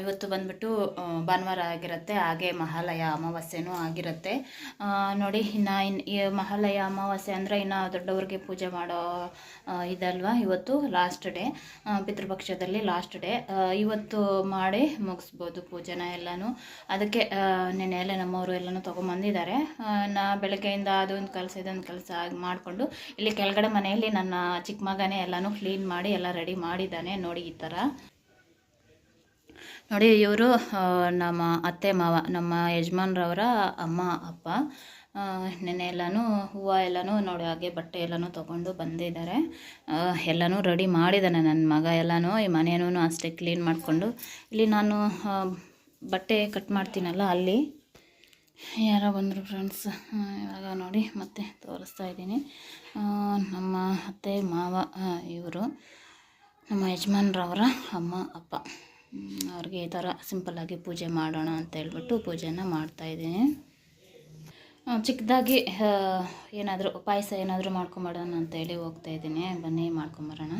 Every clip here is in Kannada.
ಇವತ್ತು ಬಂದ್ಬಿಟ್ಟು ಭಾನುವಾರ ಆಗಿರುತ್ತೆ, ಹಾಗೆ ಮಹಾಲಯ ಅಮಾವಾಸ್ಯೆನೂ ಆಗಿರುತ್ತೆ. ನೋಡಿ, ಇನ್ನು ಇನ್ನು ಮಹಾಲಯ ಅಮಾವಾಸ್ಯೆ ಅಂದರೆ ಇನ್ನು ದೊಡ್ಡವ್ರಿಗೆ ಪೂಜೆ ಮಾಡೋ ಇದಲ್ವ ಇವತ್ತು? ಲಾಸ್ಟ್ ಡೇ ಪಿತೃಪಕ್ಷದಲ್ಲಿ ಲಾಸ್ಟ್ ಡೇ ಇವತ್ತು ಮಾಡಿ ಮುಗಿಸ್ಬೋದು ಪೂಜೆನ ಎಲ್ಲನೂ. ಅದಕ್ಕೆ ನಿನ್ನೆ ಎಲ್ಲ ನಮ್ಮವರು ಎಲ್ಲನೂ ತೊಗೊಂಬಂದಿದ್ದಾರೆ. ನಾ ಬೆಳಗ್ಗೆಯಿಂದ ಅದೊಂದು ಕೆಲಸ ಇದೊಂದು ಕೆಲಸ ಮಾಡಿಕೊಂಡು, ಇಲ್ಲಿ ಕೆಳಗಡೆ ಮನೆಯಲ್ಲಿ ನನ್ನ ಚಿಕ್ಕ ಮಗನೇ ಎಲ್ಲನೂ ಕ್ಲೀನ್ ಮಾಡಿ, ಎಲ್ಲ ರೆಡಿ ಮಾಡಿದ್ದಾನೆ. ನೋಡಿ, ಈ ಥರ ನೋಡಿ, ಇವರು ನಮ್ಮ ಅತ್ತೆ ಮಾವ, ನಮ್ಮ ಯಜಮಾನ್ರವರ ಅಮ್ಮ, ಅಪ್ಪ. ನೆನೆ ಎಲ್ಲನೂ, ಹೂವು ಎಲ್ಲನೂ ನೋಡಿ, ಹಾಗೆ ಬಟ್ಟೆ ಎಲ್ಲನೂ ತೊಗೊಂಡು ಬಂದಿದ್ದಾರೆ. ಎಲ್ಲನೂ ರೆಡಿ ಮಾಡಿದ್ದಾನೆ ನನ್ನ ಮಗ ಎಲ್ಲನೂ. ಈ ಮನೆಯೂ ಅಷ್ಟೇ ಕ್ಲೀನ್ ಮಾಡಿಕೊಂಡು. ಇಲ್ಲಿ ನಾನು ಬಟ್ಟೆ ಕಟ್ ಮಾಡ್ತೀನಲ್ಲ ಅಲ್ಲಿ. ಯಾರೋ ಬಂದರು ಫ್ರೆಂಡ್ಸ್. ಇವಾಗ ನೋಡಿ, ಮತ್ತೆ ತೋರಿಸ್ತಾ ಇದ್ದೀನಿ. ನಮ್ಮ ಅತ್ತೆ ಮಾವ ಇವರು, ನಮ್ಮ ಯಜಮಾನ್ರವರ ಅಮ್ಮ, ಅಪ್ಪ. ಅವ್ರಿಗೆ ಈ ಥರ ಸಿಂಪಲ್ಲಾಗಿ ಪೂಜೆ ಮಾಡೋಣ ಅಂತ ಹೇಳ್ಬಿಟ್ಟು ಪೂಜೆನ ಮಾಡ್ತಾಯಿದ್ದೀನಿ ಚಿಕ್ಕದಾಗಿ ಏನಾದರೂ ಪಾಯಸ ಏನಾದರೂ ಮಾಡ್ಕೊಂಬರೋಣ ಅಂತೇಳಿ ಹೋಗ್ತಾ ಇದ್ದೀನಿ. ಬನ್ನಿ, ಮಾಡ್ಕೊಂಬರೋಣ.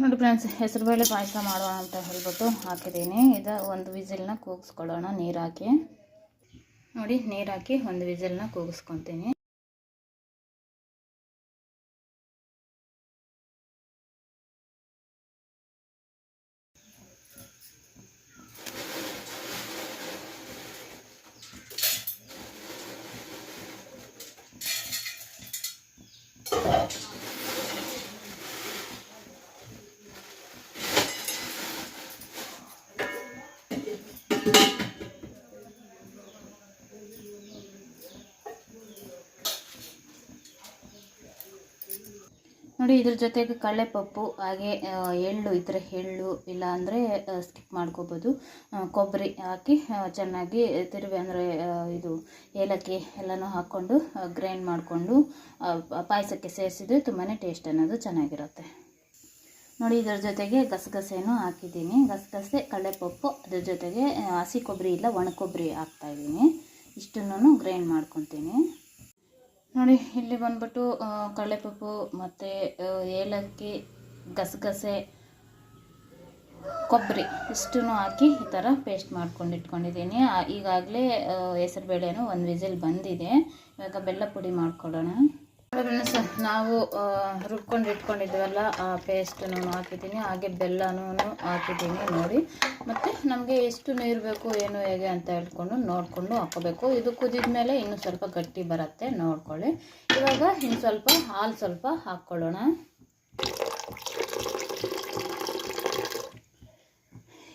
ನೋಡಿ ಫ್ರೆಂಡ್ಸ್ ಹೆಸರುಬೇಳೆ ಪಾಯಸ ಮಾಡೋಣ ಅಂತ ಹೇಳ್ಬಿಟ್ಟು ಹಾಕಿದ್ದೀನಿ. ಇದು ಒಂದು ವಿಸಿಲ್ನ ಕೂಗಿಸ್ಕೊಳ್ಳೋಣ ನೀರು ಹಾಕಿ ನೋಡಿ ನೀರು ಹಾಕಿ ಒಂದು ವಿಸಿಲ್ನ ಕೂಗಿಸ್ಕೊತೀನಿ. ನೋಡಿ ಇದ್ರ ಜೊತೆಗೆ ಕಡಲೆಪಪ್ಪು, ಹಾಗೆ ಎಳ್ಳು ಇದ್ರೆ ಎಳ್ಳು ಇಲ್ಲ ಅಂದರೆ ಸ್ಕಿಪ್ ಮಾಡ್ಕೋಬೋದು. ಕೊಬ್ಬರಿ ಹಾಕಿ ಚೆನ್ನಾಗಿ ತಿರುವಿ ಅಂದರೆ ಇದು ಏಲಕ್ಕಿ ಎಲ್ಲನೂ ಹಾಕ್ಕೊಂಡು ಗ್ರೈಂಡ್ ಮಾಡಿಕೊಂಡು ಪಾಯಸಕ್ಕೆ ಸೇರಿಸಿದ್ರೆ ತುಂಬಾ ಟೇಸ್ಟ್ ಅನ್ನೋದು ಚೆನ್ನಾಗಿರುತ್ತೆ. ನೋಡಿ ಇದ್ರ ಜೊತೆಗೆ ಗಸಗಸೆನೂ ಹಾಕಿದ್ದೀನಿ. ಗಸಗಸೆ, ಕಡಲೆಪಪ್ಪು, ಅದ್ರ ಜೊತೆಗೆ ಹಸಿ ಕೊಬ್ಬರಿ ಇಲ್ಲ, ಒಣ ಕೊಬ್ಬರಿ ಹಾಕ್ತಾಯಿದ್ದೀನಿ ಇಷ್ಟನ್ನು ಗ್ರೈಂಡ್ ಮಾಡ್ಕೊತೀನಿ. ನೋಡಿ, ಇಲ್ಲಿ ಬಂದ್ಬಿಟ್ಟು ಕಡಲೆಪಪ್ಪು ಮತ್ತು ಏಲಕ್ಕಿ, ಗಸಗಸೆ, ಕೊಬ್ಬರಿ ಇಷ್ಟೂ ಹಾಕಿ ಈ ಥರ ಪೇಸ್ಟ್ ಮಾಡ್ಕೊಂಡು ಇಟ್ಕೊಂಡಿದ್ದೀನಿ. ಈಗಾಗಲೇ ಹೆಸರುಬೇಳೆನೂ ಒಂದು ವಿಸಿಲ್ ಬಂದಿದೆ. ಇವಾಗ ಬೆಲ್ಲ ಪುಡಿ ಮಾಡ್ಕೊಳ್ಳೋಣ. ಫ್ರೆಂಡ್ಸ್ ನಾವು ರುಬ್ಕೊಂಡು ಇಟ್ಕೊಂಡಿದ್ವಲ್ಲ, ಆ ಪೇಸ್ಟ್ ನಾನು ಹಾಕಿದ್ದೀನಿ. ಹಾಗೆ ಬೆಲ್ಲನೂ ಹಾಕಿದ್ದೀನಿ ನೋಡಿ. ಮತ್ತು ನಮಗೆ ಎಷ್ಟು ನೀರು ಬೇಕು, ಏನು ಹೇಗೆ ಅಂತ ಹೇಳ್ಕೊಂಡು ನೋಡಿಕೊಂಡು ಹಾಕೋಬೇಕು. ಇದು ಕುದಿದ ಮೇಲೆ ಇನ್ನೂ ಸ್ವಲ್ಪ ಗಟ್ಟಿ ಬರುತ್ತೆ, ನೋಡ್ಕೊಳ್ಳಿ. ಇವಾಗ ಇನ್ನು ಸ್ವಲ್ಪ ಹಾಲು ಸ್ವಲ್ಪ ಹಾಕ್ಕೊಳ್ಳೋಣ.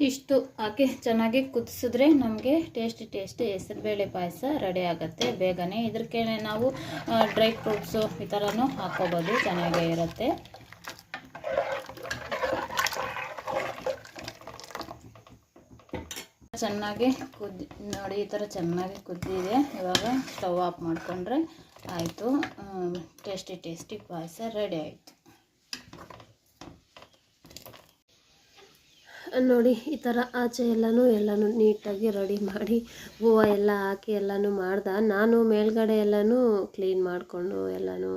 ಇಷ್ಟು. ಹಾಕಿ ಚೆನ್ನಾಗಿ ಕುದಿಸಿದ್ರೆ ನಮಗೆ ಟೇಸ್ಟಿ ಟೇಸ್ಟಿ ಹೆಸರುಬೇಳೆ ಪಾಯಸ ರೆಡಿ ಆಗುತ್ತೆ. ಬೇಗನೆ ಇದಕ್ಕೆ ನಾವು ಡ್ರೈ ಫ್ರೂಟ್ಸು ಈ ಥರನೂ ಹಾಕ್ಕೋಬೋದು. ಚೆನ್ನಾಗೇ ಇರುತ್ತೆ. ಚೆನ್ನಾಗಿ ಕುದ್ದಿ ನೋಡಿ, ಈ ಥರ ಚೆನ್ನಾಗಿ ಕುದ್ದಿದೆ. ಇವಾಗ ಸ್ಟವ್ ಆಫ್ ಮಾಡಿಕೊಂಡ್ರೆ ಆಯಿತು. ಟೇಸ್ಟಿ ಟೇಸ್ಟಿ ಪಾಯಸ ರೆಡಿ ಆಯಿತು. ನೋಡಿ, ಈ ಥರ ಆಚೆ ಎಲ್ಲನೂ ಎಲ್ಲನೂ ನೀಟಾಗಿ ರೆಡಿ ಮಾಡಿ, ಹೂವು ಎಲ್ಲ ಹಾಕಿ ಎಲ್ಲನೂ ಮಾಡ್ದೆ. ನಾನು ಮೇಲ್ಗಡೆ ಎಲ್ಲನೂ ಕ್ಲೀನ್ ಮಾಡಿಕೊಂಡು ಎಲ್ಲನೂ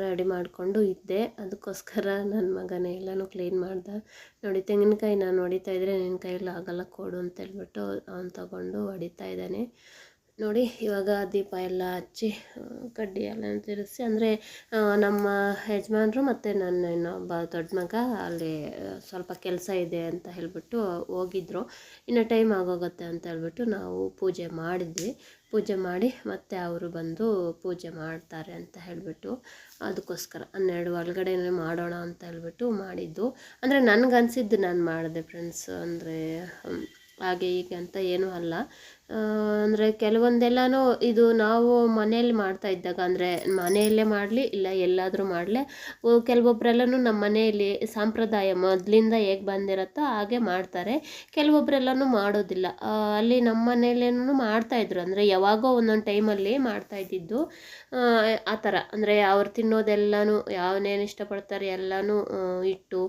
ರೆಡಿ ಮಾಡಿಕೊಂಡು ಇದ್ದೆ. ಅದಕ್ಕೋಸ್ಕರ ನನ್ನ ಮಗನೇ ಎಲ್ಲನೂ ಕ್ಲೀನ್ ಮಾಡ್ದೆ. ನೋಡಿ ತೆಂಗಿನಕಾಯಿ ನಾನು ಹೊಡಿತಾ ಇದ್ದರೆ ನಿನ್ನ ಕೈಯಲ್ಲಿ ಆಗಲ್ಲ ಕೊಡು ಅಂತ ಹೇಳ್ಬಿಟ್ಟು ಅವ್ನು ತಗೊಂಡು ಹೊಡಿತಾ ಇದ್ದಾನೆ. ನೋಡಿ, ಇವಾಗ ದೀಪ ಎಲ್ಲ ಹಚ್ಚಿ ಕಡ್ಡಿ ಎಲ್ಲ ತಿರುಗಿಸಿ, ಅಂದರೆ ನಮ್ಮ ಯಜಮಾನ್ರು ಮತ್ತು ನನ್ನ ಇನ್ನೊಬ್ಬ ದೊಡ್ಡ ಮಗ ಅಲ್ಲಿ ಸ್ವಲ್ಪ ಕೆಲಸ ಇದೆ ಅಂತ ಹೇಳಿಬಿಟ್ಟು ಹೋಗಿದ್ರು. ಇನ್ನು ಟೈಮ್ ಆಗೋಗುತ್ತೆ ಅಂತ ಹೇಳ್ಬಿಟ್ಟು ನಾವು ಪೂಜೆ ಮಾಡಿದ್ವಿ. ಪೂಜೆ ಮಾಡಿ ಮತ್ತೆ ಅವರು ಬಂದು ಪೂಜೆ ಮಾಡ್ತಾರೆ ಅಂತ ಹೇಳಿಬಿಟ್ಟು ಅದಕ್ಕೋಸ್ಕರ ಹನ್ನೆರಡು ಒಳಗಡೆ ಮಾಡೋಣ ಅಂತ ಹೇಳ್ಬಿಟ್ಟು ಮಾಡಿದ್ದು. ಅಂದರೆ ನನಗನ್ಸಿದ್ದು ನಾನು ಮಾಡಿದೆ ಫ್ರೆಂಡ್ಸ್ ಅಂದರೆ ಹಾಗೆ ಹೀಗೆ ಅಂತ ಏನೂ ಅಲ್ಲ. ಅಂದರೆ ಕೆಲವೊಂದೆಲ್ಲನೂ ಇದು ನಾವು ಮನೆಯಲ್ಲಿ ಮಾಡ್ತಾ ಇದ್ದಾಗ, ಅಂದರೆ ಮನೆಯಲ್ಲೇ ಮಾಡಲಿ, ಇಲ್ಲ ಎಲ್ಲಾದರೂ ಮಾಡಲಿ ಕೆಲವೊಬ್ಬರೆಲ್ಲನೂ ನಮ್ಮ ಮನೆಯಲ್ಲಿ ಸಂಪ್ರದಾಯ ಮೊದಲಿಂದ ಹೇಗೆ ಬಂದಿರುತ್ತೋ ಹಾಗೆ ಮಾಡ್ತಾರೆ. ಕೆಲವೊಬ್ಬರೆಲ್ಲನೂ ಮಾಡೋದಿಲ್ಲ. ಅಲ್ಲಿ ನಮ್ಮ ಮನೆಯಲ್ಲೇನೂ ಮಾಡ್ತಾಯಿದ್ರು ಅಂದರೆ ಯಾವಾಗೋ ಒಂದೊಂದು ಟೈಮಲ್ಲಿ ಮಾಡ್ತಾ ಇದ್ದಿದ್ದು. ಆ ಥರ. ಅಂದರೆ ಅವ್ರು ತಿನ್ನೋದೆಲ್ಲನೂ, ಯಾವನೇನು ಇಷ್ಟಪಡ್ತಾರೆ ಎಲ್ಲನೂ ಇಟ್ಟು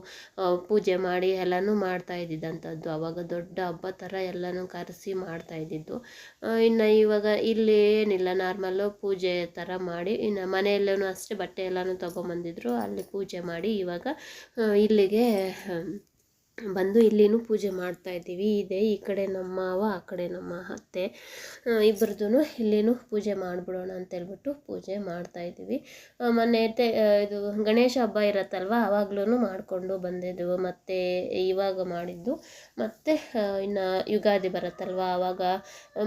ಪೂಜೆ ಮಾಡಿ ಎಲ್ಲನೂ ಮಾಡ್ತಾ ಇದ್ದಿದ್ದಂಥದ್ದು. ಅವಾಗ ದೊಡ್ಡ ಹಬ್ಬ ಥರ ಎಲ್ಲನೂ ಕರೆಸಿ ಮಾಡ್ತಾ ಇದ್ದಿದ್ದು. ಮಾಡಿದ್ದು. ಇನ್ನು ಇವಾಗ ಇಲ್ಲಿ ಏನಿಲ್ಲ ನಾರ್ಮಲ್ಲು ಪೂಜೆ ಥರ ಮಾಡಿ, ಇನ್ನು ಮನೆಯಲ್ಲೂ ಅಷ್ಟೇ ಬಟ್ಟೆ ಎಲ್ಲನೂ ತೊಗೊಂಬಂದಿದ್ರು. ಅಲ್ಲಿ ಪೂಜೆ ಮಾಡಿ ಇವಾಗ ಇಲ್ಲಿಗೆ ಬಂದು ಇಲ್ಲಿನೂ ಪೂಜೆ ಮಾಡ್ತಾ ಇದ್ದೀವಿ. ಇದೆ ಈ ಕಡೆ ನಮ್ಮ ಮಾವ, ಆ ಕಡೆ ನಮ್ಮ ಅತ್ತೆ. ಇಬ್ಬರದ್ದು ಇಲ್ಲಿನೂ ಪೂಜೆ ಮಾಡಿಬಿಡೋಣ ಅಂತೇಳ್ಬಿಟ್ಟು ಪೂಜೆ ಮಾಡ್ತಾ ಇದ್ದೀವಿ. ಮೊನ್ನೆ ತೆ ಇದು ಗಣೇಶ ಹಬ್ಬ ಇರತ್ತಲ್ವ ಆವಾಗ್ಲೂ ಮಾಡಿಕೊಂಡು ಬಂದಿದ್ದೆವು ಮತ್ತು ಇವಾಗ ಮಾಡಿದ್ದು. ಮತ್ತು ಇನ್ನು ಯುಗಾದಿ ಬರುತ್ತಲ್ವ ಆವಾಗ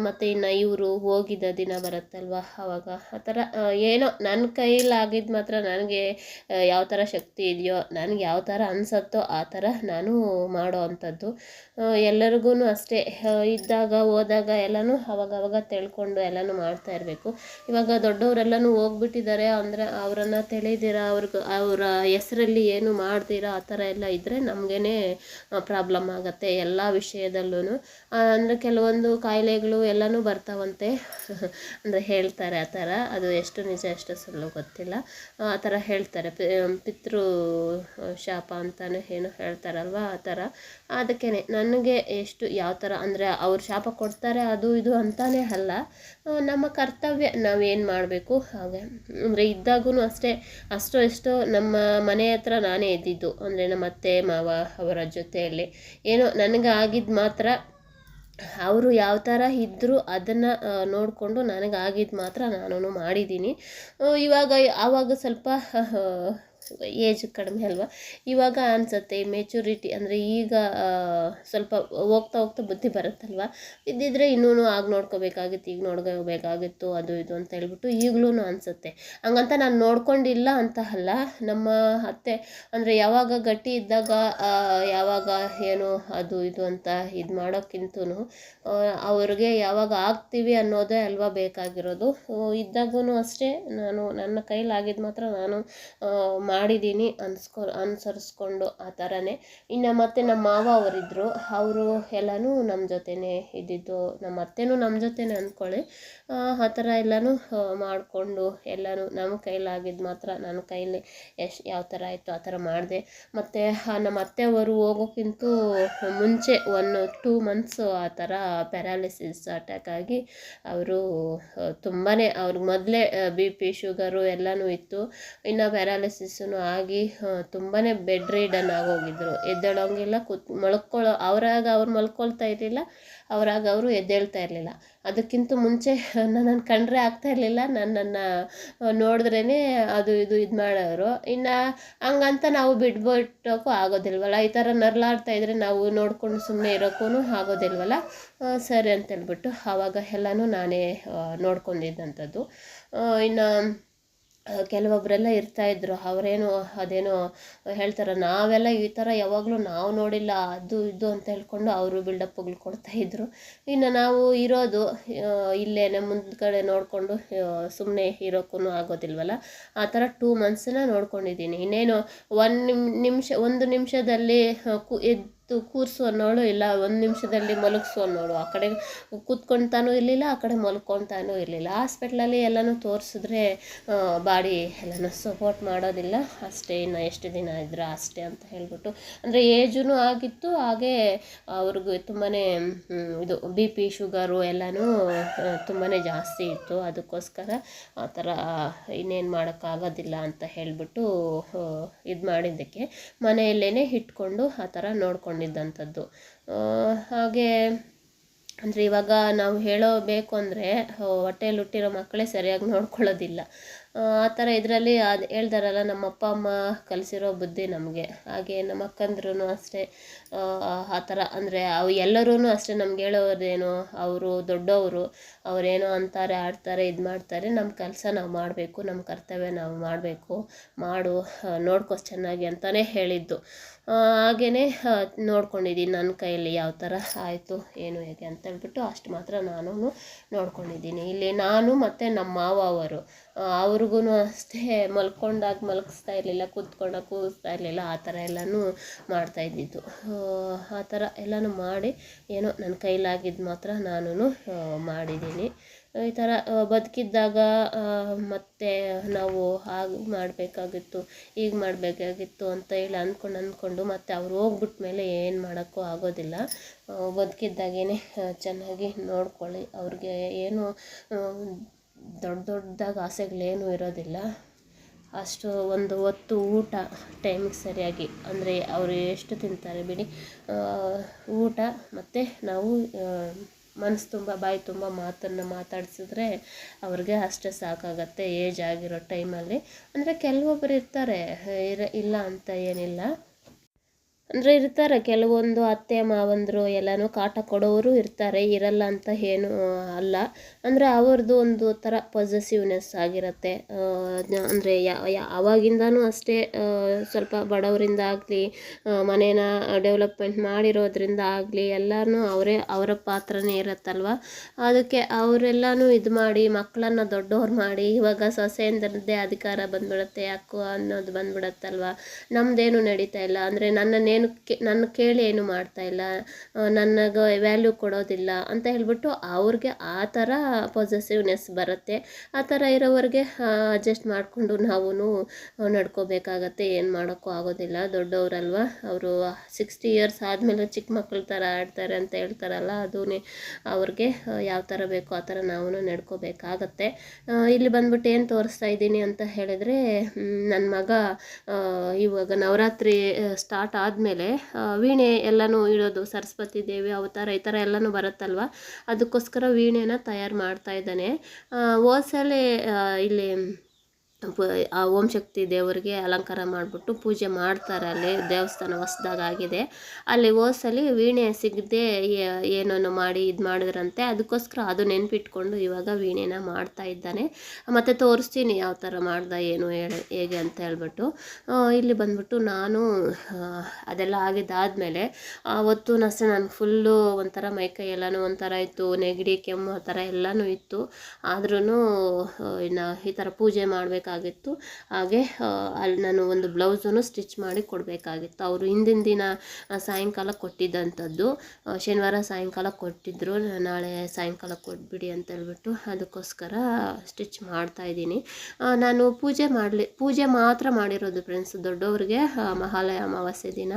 ಮತ್ತು ಇನ್ನು ಇವರು ಹೋಗಿದ್ದ ದಿನ ಬರುತ್ತಲ್ವ ಆವಾಗ ಆ ಥರ ಏನೋ ನನ್ನ ಕೈಲಾಗಿದ್ದು ಮಾತ್ರ ನನಗೆ ಯಾವ ಥರ ಶಕ್ತಿ ಇದೆಯೋ, ನನಗೆ ಯಾವ ಥರ ಅನಿಸತ್ತೋ ಆ ಥರ ನಾನು ಮಾಡೋ ಅಂಥದ್ದು. ಎಲ್ಲರಿಗೂ ಅಷ್ಟೇ. ಇದ್ದಾಗ, ಹೋದಾಗ ಎಲ್ಲನೂ ಅವಾಗ ಅವಾಗ ತಿಳ್ಕೊಂಡು ಎಲ್ಲನೂ ಮಾಡ್ತಾ ಇರಬೇಕು. ಇವಾಗ ದೊಡ್ಡವರೆಲ್ಲನೂ ಹೋಗ್ಬಿಟ್ಟಿದ್ದಾರೆ ಅಂದರೆ ಅವರನ್ನು ತಿಳಿದಿರ, ಅವ್ರಿಗೆ ಅವರ ಹೆಸರಲ್ಲಿ ಏನು ಮಾಡ್ತೀರಾ ಆ ಥರ ಎಲ್ಲ ಇದ್ದರೆ ನಮಗೇ ಪ್ರಾಬ್ಲಮ್ ಆಗುತ್ತೆ ಎಲ್ಲ ವಿಷಯದಲ್ಲೂ ಅಂದರೆ ಕೆಲವೊಂದು ಕಾಯಿಲೆಗಳು ಎಲ್ಲನೂ ಬರ್ತಾವಂತೆ. ಅಂದರೆ ಹೇಳ್ತಾರೆ ಆ ಥರ. ಅದು ಎಷ್ಟು ನಿಜ, ಎಷ್ಟು ಸುಳ್ಳು ಗೊತ್ತಿಲ್ಲ. ಆ ಥರ ಹೇಳ್ತಾರೆ. ಪಿತೃ ಶಾಪ ಅಂತಲೇ ಏನು ಹೇಳ್ತಾರಲ್ವ, ಆ ಥರ ಅದಕ್ಕೇ ನನಗೆ ಎಷ್ಟು ಯಾವ ಥರ ಅಂದರೆ ಅವ್ರು ಶಾಪ ಕೊಡ್ತಾರೆ ಅದು ಇದು ಅಂತಾನೆ ಅಲ್ಲ. ನಮ್ಮ ಕರ್ತವ್ಯ ನಾವೇನು ಮಾಡಬೇಕು? ಹಾಗೆ. ಅಂದರೆ ಇದ್ದಾಗೂ ಅಷ್ಟೇ, ಅಷ್ಟೋ ಎಷ್ಟೋ ನಮ್ಮ ಮನೆ ಹತ್ರ ನಾನೇ ಇದ್ದಿದ್ದು. ಅಂದರೆ ನಮ್ಮ ಅತ್ತೆ, ಮಾವ ಅವರ ಜೊತೆಯಲ್ಲಿ. ಏನೋ ನನಗೆ ಆಗಿದ್ದು ಮಾತ್ರ ಅವರು ಯಾವ ಥರ ಇದ್ದರೂ ಅದನ್ನು ನೋಡಿಕೊಂಡು ನನಗಾಗಿದ್ದು ಮಾತ್ರ ನಾನು ಮಾಡಿದ್ದೀನಿ. ಇವಾಗ, ಆವಾಗ ಸ್ವಲ್ಪ ಏಜ್ ಕಡಿಮೆ ಅಲ್ವಾ? ಇವಾಗ ಅನಿಸುತ್ತೆ ಮೆಚುರಿಟಿ ಅಂದರೆ ಈಗ ಸ್ವಲ್ಪ ಹೋಗ್ತಾ ಹೋಗ್ತಾ ಬುದ್ಧಿ ಬರುತ್ತಲ್ವ? ಇದ್ದಿದ್ರೆ ಇನ್ನೂ ಆಗ ನೋಡ್ಕೋಬೇಕಾಗಿತ್ತು, ಈಗ ನೋಡ್ಕೋಬೇಕಾಗಿತ್ತು, ಅದು ಇದು ಅಂತ ಹೇಳ್ಬಿಟ್ಟು ಈಗಲೂ ಅನಿಸುತ್ತೆ. ಹಂಗಂತ ನಾನು ನೋಡ್ಕೊಂಡಿಲ್ಲ ಅಂತ ಅಲ್ಲ, ನಮ್ಮ ಅತ್ತೆ ಅಂದರೆ ಯಾವಾಗ ಗಟ್ಟಿ ಇದ್ದಾಗ ಯಾವಾಗ ಏನು ಅದು ಇದು ಅಂತ ಇದು ಮಾಡೋಕ್ಕಿಂತ ಅವ್ರಿಗೆ ಯಾವಾಗ ಆಗ್ತೀವಿ ಅನ್ನೋದೇ ಅಲ್ವಾ ಬೇಕಾಗಿರೋದು. ಇದ್ದಾಗೂ ಅಷ್ಟೇ, ನಾನು ನನ್ನ ಕೈಲಾಗಿದ್ದು ಮಾತ್ರ ನಾನು ಮಾಡಿದ್ದೀನಿ ಅನ್ಸ್ಕೊ, ಅನುಸರಿಸ್ಕೊಂಡು ಆ ಥರನೇ ಇನ್ನು ಮತ್ತು ನಮ್ಮ ಮಾವ ಅವರಿದ್ದರು ಅವರು ಎಲ್ಲನೂ ನಮ್ಮ ಜೊತೆನೇ ಇದ್ದಿದ್ದು ನಮ್ಮ ಅತ್ತೆನೂ ನಮ್ಮ ಜೊತೆನೇ ಅಂದ್ಕೊಳ್ಳಿ ಆ ಥರ ಎಲ್ಲನೂ ಮಾಡಿಕೊಂಡು ಎಲ್ಲನೂ ನಮ್ಮ ಕೈಲಾಗಿದ್ದು ಮಾತ್ರ ನನ್ನ ಕೈಲಿ ಎಷ್ಟು, ಯಾವ ಥರ ಆಯಿತು ಆ ಥರ ಮಾಡಿದೆ. ಮತ್ತು ನಮ್ಮ ಅತ್ತೆಯವರು ಹೋಗೋಕ್ಕಿಂತ ಮುಂಚೆ ಒನ್ ಟೂ ಮಂತ್ಸು ಆ ಥರ ಪ್ಯಾರಾಲಿಸಿಸ್ ಅಟ್ಯಾಕ್ ಆಗಿ ಅವರು ತುಂಬಾ ಅವ್ರಿಗೆ ಮೊದಲೇ ಬಿ ಪಿ ಶುಗರು ಎಲ್ಲನೂ ಇತ್ತು. ಇನ್ನು ಪ್ಯಾರಾಲಿಸಿಸ್ಸೂ ಆಗಿ ತುಂಬಾ ಬೆಡ್ ರೀಡನ್ ಆಗೋಗಿದ್ರು ಎದ್ದೇಳೋಂಗಿಲ್ಲ ಕೂತ್ ಮಲ್ಕೊಳ್ಳೋ ಅವರಾಗ ಅವ್ರು ಮಲ್ಕೊಳ್ತಾ ಇರಲಿಲ್ಲ, ಅವರಾಗ ಅವರು ಎದ್ದೇಳ್ತಾ ಇರಲಿಲ್ಲ. ಅದಕ್ಕಿಂತ ಮುಂಚೆ ನನ್ನನ್ನು ಕಂಡ್ರೆ ಆಗ್ತಾ ಇರಲಿಲ್ಲ. ನನ್ನನ್ನು ನೋಡಿದ್ರೇ ಅದು ಇದು ಇದು ಮಾಡೋರು. ಇನ್ನು ಹಂಗಂತ ನಾವು ಬಿಟ್ಬಿಟ್ಟೋಕ್ಕೂ ಆಗೋದಿಲ್ವಲ್ಲ. ಈ ಥರ ನರ್ಲಾಡ್ತಾ ಇದ್ರೆ ನಾವು ನೋಡ್ಕೊಂಡು ಸುಮ್ಮನೆ ಇರೋಕ್ಕೂ ಆಗೋದಿಲ್ವಲ್ಲ. ಸರಿ ಅಂತೇಳ್ಬಿಟ್ಟು ಆವಾಗ ಎಲ್ಲನೂ ನಾನೇ ನೋಡ್ಕೊಂಡಿದ್ದಂಥದ್ದು. ಇನ್ನು ಆ, ಇರ್ತಾ ಇರ್ತಾಯಿದ್ರು ಅವರೇನು ಅದೇನೋ ಹೇಳ್ತಾರೆ ನಾವೆಲ್ಲ ಈ ಥರ ಯಾವಾಗಲೂ ನಾವು ನೋಡಿಲ್ಲ ಅದು ಇದು ಅಂತ ಹೇಳ್ಕೊಂಡು ಅವರು ಬಿಲ್ಡಪ್ಗಳು ಕೊಡ್ತಾಯಿದ್ರು ಇನ್ನು ನಾವು ಇರೋದು ಇಲ್ಲೇನೆ ಮುಂದ್ಗಡೆ ನೋಡಿಕೊಂಡು ಸುಮ್ಮನೆ ಇರೋಕ್ಕೂ ಆಗೋದಿಲ್ವಲ್ಲ? ಆ ಥರ ಟೂ ಮಂತ್ಸನ್ನ ನೋಡ್ಕೊಂಡಿದ್ದೀನಿ ಇನ್ನೇನು ಒನ್ ನಿಮ್ ನಿಮಿಷ ಒಂದು ನಿಮಿಷದಲ್ಲಿ ಕು ಎದ್ದು ಕೂರಿಸು ಅನ್ನೋಳು ಇಲ್ಲ, ಒಂದು ನಿಮಿಷದಲ್ಲಿ ಮಲಗಿಸು ಅನ್ನೋಳು ಆ ಕಡೆ ಕೂತ್ಕೊಳ್ತಾನೂ ಇರಲಿಲ್ಲ, ಆ ಕಡೆ ಮಲ್ಕೊಳ್ತಾನೂ ಇರಲಿಲ್ಲ. ಹಾಸ್ಪಿಟ್ಲಲ್ಲಿ ಎಲ್ಲನೂ ತೋರಿಸಿದ್ರೆ ಬಾಡಿ ಎಲ್ಲನೂ ಸಪೋರ್ಟ್ ಮಾಡೋದಿಲ್ಲ. ಅಷ್ಟೇ, ಇನ್ನು ಎಷ್ಟು ದಿನ ಇದ್ರೆ ಅಷ್ಟೇ ಅಂತ ಹೇಳ್ಬಿಟ್ಟು. ಅಂದರೆ ಏಜೂ ಆಗಿತ್ತು, ಹಾಗೆ ಅವ್ರಿಗೂ ತುಂಬಾ ಇದು ಬಿ ಪಿ, ಶುಗರು ಎಲ್ಲನೂ ತುಂಬಾ ಜಾಸ್ತಿ ಇತ್ತು. ಅದಕ್ಕೋಸ್ಕರ ಆ ಥರ ಇನ್ನೇನು ಮಾಡೋಕ್ಕಾಗೋದಿಲ್ಲ ಅಂತ ಹೇಳಿಬಿಟ್ಟು ಇದು ಮಾಡಿದ್ದಕ್ಕೆ ಮನೆಯಲ್ಲೇ ಇಟ್ಕೊಂಡು ಆ ಥರ ನೋಡ್ಕೊಂಡಿದ್ದಂಥದ್ದು ಆ, ಹಾಗೆ ಅಂದರೆ ಇವಾಗ ನಾವು ಹೇಳಬೇಕು ಅಂದರೆ ಹೊಟ್ಟೆಯಲ್ಲಿ ಹುಟ್ಟಿರೋ ಮಕ್ಕಳೇ ಸರಿಯಾಗಿ ನೋಡ್ಕೊಳ್ಳೋದಿಲ್ಲ. ಆ ಥರ ಇದರಲ್ಲಿ ಅದು ಹೇಳ್ತಾರಲ್ಲ ನಮ್ಮ ಅಪ್ಪ ಅಮ್ಮ ಕಲಿಸಿರೋ ಬುದ್ಧಿ ನಮಗೆ. ಹಾಗೆ ನಮ್ಮ ಅಕ್ಕಂದ್ರೂ ಅಷ್ಟೇ. ಆ, ಥರ ಅಂದರೆ ಅವು ಎಲ್ಲರೂ ಅಷ್ಟೇ ನಮ್ಗೆ ಹೇಳೋದೇನು ಅವರು ದೊಡ್ಡವರು ಅವರೇನೋ ಅಂತಾರೆ ಆಡ್ತಾರೆ ಇದು ಮಾಡ್ತಾರೆ ನಮ್ಮ ಕೆಲಸ ನಾವು ಮಾಡಬೇಕು ನಮ್ಮ ಕರ್ತವ್ಯ ನಾವು ಮಾಡಬೇಕು ಮಾಡು ನೋಡ್ಕೋ ಚೆನ್ನಾಗಿ ಅಂತಲೇ ಹೇಳಿದ್ದು. ಹಾಗೆಯೇ ನೋಡ್ಕೊಂಡಿದ್ದೀನಿ ನನ್ನ ಕೈಯಲ್ಲಿ ಯಾವ ಥರ ಆಯಿತು ಏನು ಹೇಗೆ ಅಂತ ಹೇಳ್ಬಿಟ್ಟು ಅಷ್ಟು ಮಾತ್ರ ನಾನು ನೋಡ್ಕೊಂಡಿದ್ದೀನಿ ಇಲ್ಲಿ ನಾನು ಮತ್ತು ನಮ್ಮ ಮಾವ ಅವರು. ಅವ್ರಿಗೂ ಅಷ್ಟೇ ಮಲ್ಕೊಂಡಾಗ ಮಲಗಿಸ್ತಾ ಇರಲಿಲ್ಲ, ಕೂತ್ಕೊಂಡಾಗ ಕೂಗಿಸ್ತಾ ಇರಲಿಲ್ಲ, ಆ ಥರ ಎಲ್ಲನೂ ಮಾಡ್ತಾ ಇದ್ದಿದ್ದು. ಆ ಥರ ಎಲ್ಲನೂ ಮಾಡಿ ಏನೋ ನನ್ನ ಕೈಲಾಗಿದ್ದು ಮಾತ್ರ ನಾನು ಮಾಡಿದ್ದೀನಿ. ಈ ಥರ ಬದುಕಿದ್ದಾಗ ಮತ್ತೆ ನಾವು ಹಾಗೆ ಮಾಡಬೇಕಾಗಿತ್ತು ಈಗ ಮಾಡಬೇಕಾಗಿತ್ತು ಅಂತ ಹೇಳಿ ಅಂದ್ಕೊಂಡು ಅಂದ್ಕೊಂಡು ಮತ್ತೆ ಅವ್ರು ಹೋಗ್ಬಿಟ್ಟ ಮೇಲೆ ಏನು ಮಾಡೋಕ್ಕೂ ಆಗೋದಿಲ್ಲ. ಬದುಕಿದ್ದಾಗೇ ಚೆನ್ನಾಗಿ ನೋಡ್ಕೊಳ್ಳಿ. ಅವ್ರಿಗೆ ಏನು ದೊಡ್ಡ ದೊಡ್ಡದಾಗಿ ಆಸೆಗಳೇನೂ ಇರೋದಿಲ್ಲ. ಅಷ್ಟು ಒಂದು ಹೊತ್ತು ಊಟ ಟೈಮಿಗೆ ಸರಿಯಾಗಿ, ಅಂದರೆ ಅವರು ಎಷ್ಟು ತಿಂತಾರೆ ಬಿಡಿ ಊಟ ಮತ್ತು ನಾವು ಮನಸ್ಸು ತುಂಬ, ಬಾಯಿ ತುಂಬ ಮಾತನ್ನು ಮಾತಾಡಿಸಿದ್ರೆ ಅವ್ರಿಗೆ ಅಷ್ಟೇ ಸಾಕಾಗತ್ತೆ ಏಜ್ ಆಗಿರೋ ಟೈಮಲ್ಲಿ. ಅಂದರೆ ಕೆಲವೊಬ್ಬರು ಇರ್ತಾರೆ, ಇರ, ಇಲ್ಲ ಅಂತ ಏನಿಲ್ಲ. ಅಂದರೆ ಇರ್ತಾರೆ. ಕೆಲವೊಂದು ಅತ್ತೆ, ಮಾವಂದರು ಎಲ್ಲನೂ ಕಾಟ ಕೊಡೋರು ಇರ್ತಾರೆ. ಇರಲ್ಲ ಅಂತ ಏನು ಅಲ್ಲ. ಅಂದರೆ ಅವ್ರದ್ದು ಒಂದು ಥರ ಪೊಸೆಸಿವ್ನೆಸ್ ಆಗಿರುತ್ತೆ. ಅಂದರೆ ಅವಾಗಿಂದನೂ ಅಷ್ಟೇ ಸ್ವಲ್ಪ ಬಡವರಿಂದ ಆಗಲಿ ಮನೇನ ಡೆವಲಪ್ಮೆಂಟ್ ಮಾಡಿರೋದ್ರಿಂದ ಆಗಲಿ ಎಲ್ಲನೂ ಅವರೇ, ಅವರ ಪಾತ್ರನೇ ಇರುತ್ತಲ್ವ? ಅದಕ್ಕೆ ಅವರೆಲ್ಲನೂ ಇದು ಮಾಡಿ ಮಕ್ಕಳನ್ನ ದೊಡ್ಡವ್ರು ಮಾಡಿ, ಇವಾಗ ಸೊಸೆಯಿಂದರದ್ದೇ ಅಧಿಕಾರ ಬಂದ್ಬಿಡುತ್ತೆ ಯಾಕೋ ಅನ್ನೋದು ಬಂದ್ಬಿಡತ್ತಲ್ವ? ನಮ್ಮದೇನು ನಡೀತಾ ಇಲ್ಲ. ಅಂದರೆ ನನ್ನನ್ನೇನು ಕೇ, ನನ್ನ ಕೇಳಿ ಏನು ಮಾಡ್ತಾ ಇಲ್ಲ ನನಗೆ ವ್ಯಾಲ್ಯೂ ಕೊಡೋದಿಲ್ಲ ಅಂತ ಹೇಳ್ಬಿಟ್ಟು ಅವ್ರಿಗೆ ಆ ಥರ ಪೊಸೆಸಿವ್ನೆಸ್ ಬರುತ್ತೆ. ಆ ಥರ ಇರೋವ್ರಿಗೆ ಅಡ್ಜಸ್ಟ್ ಮಾಡಿಕೊಂಡು ನಾವು ನಡ್ಕೋಬೇಕಾಗತ್ತೆ. ಏನು ಮಾಡೋಕ್ಕೂ ಆಗೋದಿಲ್ಲ. ದೊಡ್ಡವರಲ್ವ? ಅವರು ಸಿಕ್ಸ್ಟಿ ಇಯರ್ಸ್ ಆದಮೇಲೆ ಚಿಕ್ಕ ಮಕ್ಕಳ ಥರ ಆಡ್ತಾರೆ ಅಂತ ಹೇಳ್ತಾರಲ್ಲ ಅದೂ ಅವ್ರಿಗೆ ಯಾವ ಥರ ಬೇಕೋ ಆ ಥರ ನಾವು ನಡ್ಕೋಬೇಕಾಗತ್ತೆ. ಇಲ್ಲಿ ಬಂದ್ಬಿಟ್ಟು ಏನು ತೋರಿಸ್ತಾ ಇದ್ದೀನಿ ಅಂತ ಹೇಳಿದರೆ ನನ್ನ ಮಗ ಇವಾಗ ನವರಾತ್ರಿ ಸ್ಟಾರ್ಟ್ ಆದಮೇಲೆ ವೀಣೆ ಎಲ್ಲನೂ ಇಡೋದು, ಸರಸ್ವತಿ ದೇವಿ, ಅವತಾರ ಈ ಥರ ಎಲ್ಲನೂ ಬರುತ್ತಲ್ವ? ಅದಕ್ಕೋಸ್ಕರ ವೀಣೆನ ತಯಾರು ಮಾಡ್ತಾ ಇದ್ದಾನೆ. ಹೋದ್ಸಲಿ ಇಲ್ಲಿ ಪ- ಆ ಓಂ ಶಕ್ತಿ ದೇವರಿಗೆ ಅಲಂಕಾರ ಮಾಡಿಬಿಟ್ಟು ಪೂಜೆ ಮಾಡ್ತಾರೆ. ಅಲ್ಲಿ ದೇವಸ್ಥಾನ ಹೊಸ್ದಾಗ ಆಗಿದೆ ಅಲ್ಲಿ ಹೋದ್ಸಲಿ ವೀಣೆ ಸಿಗದೆ ಏನೇನು ಮಾಡಿ ಇದು ಮಾಡಿದ್ರಂತೆ. ಅದಕ್ಕೋಸ್ಕರ ಅದು ನೆನ್ಪಿಟ್ಕೊಂಡು ಇವಾಗ ವೀಣೆನ ಮಾಡ್ತಾ ಇದ್ದಾನೆ. ಮತ್ತು ತೋರಿಸ್ತೀನಿ ಯಾವ ಥರ ಮಾಡ್ದ, ಏನು ಹೇಗೆ ಅಂತ ಹೇಳ್ಬಿಟ್ಟು. ಇಲ್ಲಿ ಬಂದ್ಬಿಟ್ಟು ನಾನು ಅದೆಲ್ಲ ಆಗಿದ್ದಾದಮೇಲೆ ಆವತ್ತು ನಷ್ಟ ನಾನು ಫುಲ್ಲು ಒಂಥರ ಮೈಕೈ ಎಲ್ಲನೂ ಒಂಥರ ಇತ್ತು. ನೆಗಡಿ, ಕೆಮ್ಮು ಆ ಥರ ಎಲ್ಲನೂ ಇತ್ತು. ಆದ್ರೂ ಇನ್ನು ಈ ಥರ ಪೂಜೆ ಮಾಡಬೇಕಾಗಿತ್ತು ಹಾಗೆ ಅಲ್ಲಿ ನಾನು ಒಂದು ಬ್ಲೌಸನ್ನು ಸ್ಟಿಚ್ ಮಾಡಿ ಕೊಡಬೇಕಾಗಿತ್ತು. ಅವರು ಹಿಂದಿನ ದಿನ ಸಾಯಂಕಾಲ ಕೊಟ್ಟಿದ್ದಂಥದ್ದು. ಶನಿವಾರ ಸಾಯಂಕಾಲ ಕೊಟ್ಟಿದ್ದರು ನಾಳೆ ಸಾಯಂಕಾಲ ಕೊಟ್ಬಿಡಿ ಅಂತ ಹೇಳ್ಬಿಟ್ಟು ಅದಕ್ಕೋಸ್ಕರ ಸ್ಟಿಚ್ ಮಾಡ್ತಾ ಇದ್ದೀನಿ. ನಾನು ಪೂಜೆ ಮಾಡಲಿ, ಪೂಜೆ ಮಾತ್ರ ಮಾಡಿರೋದು ಫ್ರೆಂಡ್ಸ್ ದೊಡ್ಡವ್ರಿಗೆ ಮಹಾಲಯ ಅಮಾವಾಸ್ಯೆ ದಿನ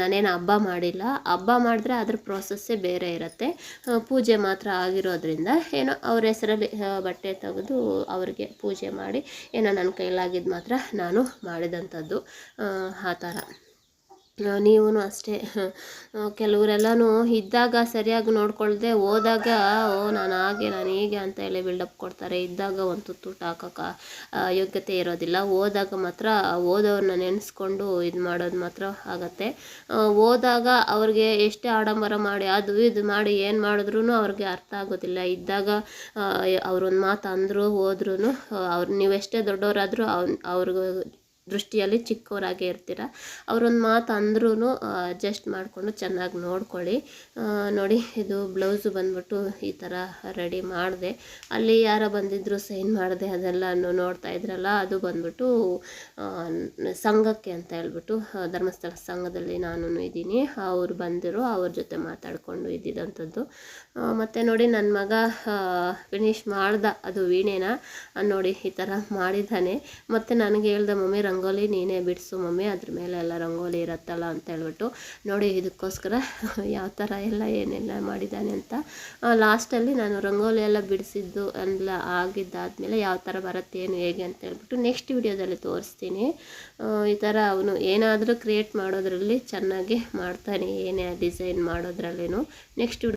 ನಾನೇನು ಹಬ್ಬ ಮಾಡಿಲ್ಲ. ಹಬ್ಬ ಮಾಡಿದ್ರೆ ಅದ್ರ ಪ್ರೋಸೆಸ್ಸೇ ಬೇರೆ ಇರುತ್ತೆ. ಪೂಜೆ ಮಾತ್ರ ಆಗಿರೋದ್ರಿಂದ, ಏನೋ ಅವ್ರ ಹೆಸರಲ್ಲಿ ಬಟ್ಟೆ ತೆಗೆದು ಅವ್ರಿಗೆ ಪೂಜೆ ಮಾಡಿ ಏನೋ ನನ್ನ ಕೈಲಾಗಿದ್ದು ಮಾತ್ರ ನಾನು ಮಾಡಿದಂಥದ್ದು ಆ, ಥರ. ನೀವು ಅಷ್ಟೇ. ಕೆಲವರೆಲ್ಲನೂ ಇದ್ದಾಗ ಸರಿಯಾಗಿ ನೋಡ್ಕೊಳ್ದೆ ಹೋದಾಗ, ಓ, ನಾನು ಹಾಗೆ, ನಾನು ಹೀಗೆ ಅಂತ ಹೇಳಿ ಬಿಲ್ಡಪ್ ಕೊಡ್ತಾರೆ. ಇದ್ದಾಗ ಒಂದು ತುತ್ತು ಊಟ ಹಾಕೋಕೆ ಯೋಗ್ಯತೆ ಇರೋದಿಲ್ಲ. ಹೋದಾಗ ಮಾತ್ರ ಓದೋರನ್ನ ನೆನೆಸ್ಕೊಂಡು ಇದು ಮಾಡೋದು ಮಾತ್ರ ಆಗತ್ತೆ. ಹೋದಾಗ ಅವ್ರಿಗೆ ಎಷ್ಟೇ ಆಡಂಬರ ಮಾಡಿ, ಅದು ಇದು ಮಾಡಿ ಏನು ಮಾಡಿದ್ರೂ ಅವ್ರಿಗೆ ಅರ್ಥ ಆಗೋದಿಲ್ಲ. ಇದ್ದಾಗ ಅವ್ರೊಂದು ಮಾತು ಅಂದರು ಹೋದ್ರೂ ಅವ್ರು ನೀವೆಷ್ಟೇ ದೊಡ್ಡವರಾದರೂ ಅವ್ರ ಅವ್ರಿಗೆ ದೃಷ್ಟಿಯಲ್ಲಿ ಚಿಕ್ಕವರಾಗೇ ಇರ್ತೀರ. ಅವರೊಂದು ಮಾತು ಅಂದ್ರೂ ಅಡ್ಜಸ್ಟ್ ಮಾಡಿಕೊಂಡು ಚೆನ್ನಾಗಿ ನೋಡ್ಕೊಳ್ಳಿ. ನೋಡಿ, ಇದು ಬ್ಲೌಸು ಬಂದ್ಬಿಟ್ಟು ಈ ಥರ ರೆಡಿ ಮಾಡಿದೆ. ಅಲ್ಲಿ ಯಾರೋ ಬಂದಿದ್ರು ಸೈನ್ ಮಾಡಿದೆ ಅದೆಲ್ಲ ನೋಡ್ತಾ ಇದ್ರಲ್ಲ, ಅದು ಬಂದ್ಬಿಟ್ಟು ಸಂಘಕ್ಕೆ ಅಂತ ಹೇಳ್ಬಿಟ್ಟು ಧರ್ಮಸ್ಥಳ ಸಂಘದಲ್ಲಿ ನಾನು ಇದ್ದೀನಿ. ಅವ್ರು ಬಂದಿರೋ, ಅವ್ರ ಜೊತೆ ಮಾತಾಡಿಕೊಂಡು ಇದ್ದಿದ್ದಂಥದ್ದು ಮತ್ತು ನೋಡಿ ನನ್ನ ಮಗ ಫಿನಿಶ್ ಮಾಡ್ದ, ಅದು ವೀಣೆನ. ನೋಡಿ, ಈ ಥರ ಮಾಡಿದ್ದಾನೆ. ಮತ್ತು ನನಗೆ ಹೇಳ್ದೆ ಮಮ್ಮಿ ರಂಗೋಲಿ ನೀನೇ ಬಿಡಿಸು ಮಮ್ಮಿ, ಅದ್ರ ಮೇಲೆ ಎಲ್ಲ ರಂಗೋಲಿ ಇರುತ್ತಲ್ಲ ಅಂತ ಹೇಳ್ಬಿಟ್ಟು ನೋಡಿ ಇದಕ್ಕೋಸ್ಕರ ಯಾವ ಥರ ಎಲ್ಲ ಏನೆಲ್ಲ ಮಾಡಿದ್ದಾನೆ ಅಂತ. ಲಾಸ್ಟಲ್ಲಿ ನಾನು ರಂಗೋಲಿ ಎಲ್ಲ ಬಿಡಿಸಿದ್ದು ಎಲ್ಲ ಆಗಿದ್ದಾದಮೇಲೆ ಯಾವ ಥರ ಬರುತ್ತೆ, ಏನು, ಹೇಗೆ ಅಂತ ಹೇಳ್ಬಿಟ್ಟು ನೆಕ್ಸ್ಟ್ ವಿಡಿಯೋದಲ್ಲಿ ತೋರಿಸ್ತೀನಿ. ಈ ಥರ ಅವನು ಏನಾದರೂ ಕ್ರಿಯೇಟ್ ಮಾಡೋದ್ರಲ್ಲಿ ಚೆನ್ನಾಗಿ ಮಾಡ್ತಾನೆ, ಏನೇ ಡಿಸೈನ್ ಮಾಡೋದ್ರಲ್ಲೇನು. ನೆಕ್ಸ್ಟ್